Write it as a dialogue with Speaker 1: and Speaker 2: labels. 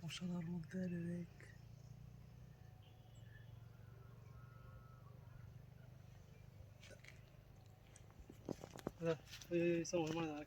Speaker 1: অসাধারণ মধ্যে রেক এই সময় মানে আর